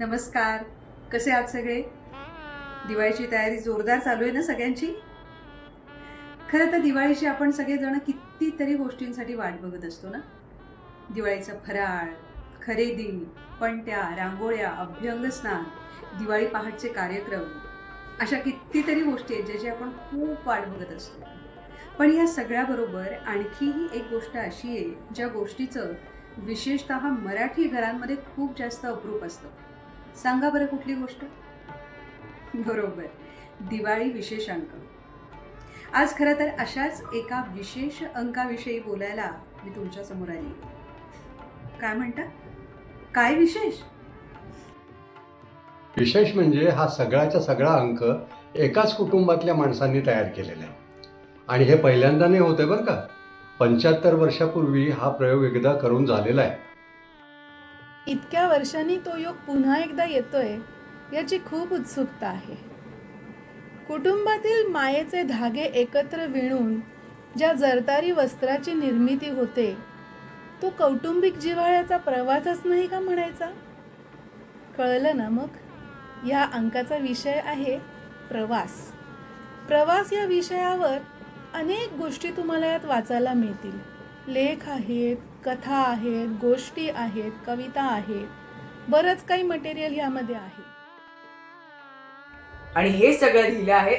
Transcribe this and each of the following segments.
नमस्कार. कसे आहात सगळे? दिवाळीची तयारी जोरदार चालू आहे ना सगळ्यांची? खरं तर दिवाळीची आपण सगळेजण कितीतरी गोष्टींसाठी वाट बघत असतो ना? दिवाळीचा फराळ खरेदी पणत्या रांगोळ्या अभ्यंग स्नान दिवाळी पहाटचे कार्यक्रम अशा कितीतरी गोष्टी आहेत ज्याची आपण खूप वाट बघत असतो. पण या सगळ्याबरोबर आणखीही एक गोष्ट अशी आहे ज्या गोष्टीचं विशेषत मराठी घरांमध्ये खूप जास्त अप्रूप असतं. सांगा बरं कुठली गोष्ट? बरोबर. दिवाळी विशेष अंक आज खरं तर अशाच एका विशेष अंकाविषयी बोलायला मी तुमच्यासमोर आली. काय म्हणता? काय विशेष? विशेष म्हणजे हा सगळ्याचा सगळा अंक एकाच कुटुंबातल्या माणसांनी तयार केलेला आहे. आणि हे पहिल्यांदा नाही होते बरं का? पंच्याहत्तर वर्षापूर्वी हा प्रयोग एकदा करून झालेला आहे. इतक्या वर्षांनी तो योग पुन्हा एकदा येतोय याची खूप उत्सुकता आहे. कुटुंबातील मायेचे धागे एकत्र विणून ज्या जरतारी वस्त्राची निर्मिती होते तो कौटुंबिक जिव्हाळ्याचा प्रवासच नाही का म्हणायचा? कळलं ना मग? या अंकाचा विषय आहे प्रवास. प्रवास या विषयावर अनेक गोष्टी तुम्हाला यात वाचायला मिळतील. लेख आहेत कथा आहेत गोष्टी आहेत कविता आहेत बरंच काही मटेरियल यामध्ये आहे आणि हे सगळं लिहिलं आहे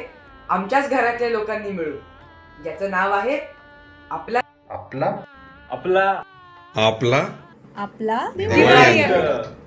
आमच्याच घरातल्या लोकांनी मिळून ज्याचं नाव आहे आपला आपला आपला आपला आपला दिवाळी अंक. अंक.